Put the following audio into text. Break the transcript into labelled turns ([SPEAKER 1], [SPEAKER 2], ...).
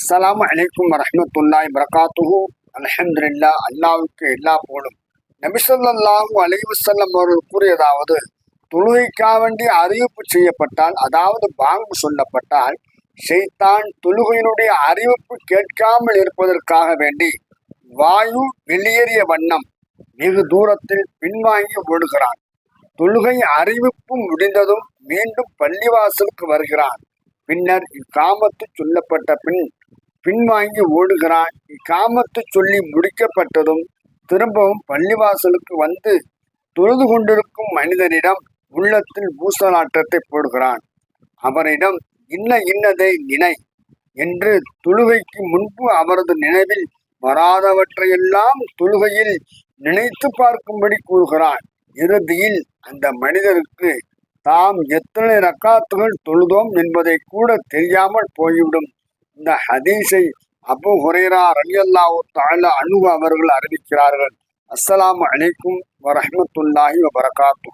[SPEAKER 1] அஸ்லாம் அலைக்கும் வரமத்துல்லாய் வரகாத்துஹு அலஹம்துல்லா அல்லாவுக்கு எல்லா போலும் நபிசல்லாஹு அலைஹி அவர்கள் கூறியதாவது தொழுகைக்காக வேண்டி அறிவிப்பு செய்யப்பட்டால் அதாவது பாங்கு சொல்லப்பட்டால் ஷைத்தான் தொழுகையினுடைய அறிவிப்பு கேட்காமல் இருப்பதற்காக வேண்டி வாயு வெளியேறிய வண்ணம் வெகு தூரத்தில் பின்வாங்கி ஓடுகிறான். தொழுகை அறிவிப்பு முடிந்ததும் மீண்டும் பள்ளிவாசலுக்கு வருகிறான். பின்னர் இக்காமத்து சொல்லப்பட்ட பின் பின்வாங்கி ஓடுகிறான். இக்காமத்து சொல்லி முடிக்கப்பட்டதும் திரும்பவும் பள்ளிவாசலுக்கு வந்து தொழுது கொண்டிருக்கும் மனிதனிடம் உள்ளத்தில் பூசலாட்டத்தை போடுகிறான். அவரிடம் இன்ன இன்னதை நினை என்று தொழுகைக்கு முன்பு அவரது நினைவில் வராதவற்றையெல்லாம் தொழுகையில் நினைத்து பார்க்கும்படி கூறுகிறான். இறுதியில் அந்த மனிதருக்கு தாம் எத்தனை ரக்காத்துகள் தொழுதோம் என்பதை கூட தெரியாமல் போய்விடும். இந்த ஹதீஸை அபு ஹுரேரா ரலியல்லாஹு தாழ அன்ஹு அவர்கள் அறிவிக்கிறார்கள். அஸ்ஸலாமு அலைக்கும் வரஹ்மத்துல்லாஹி வபரகாத்து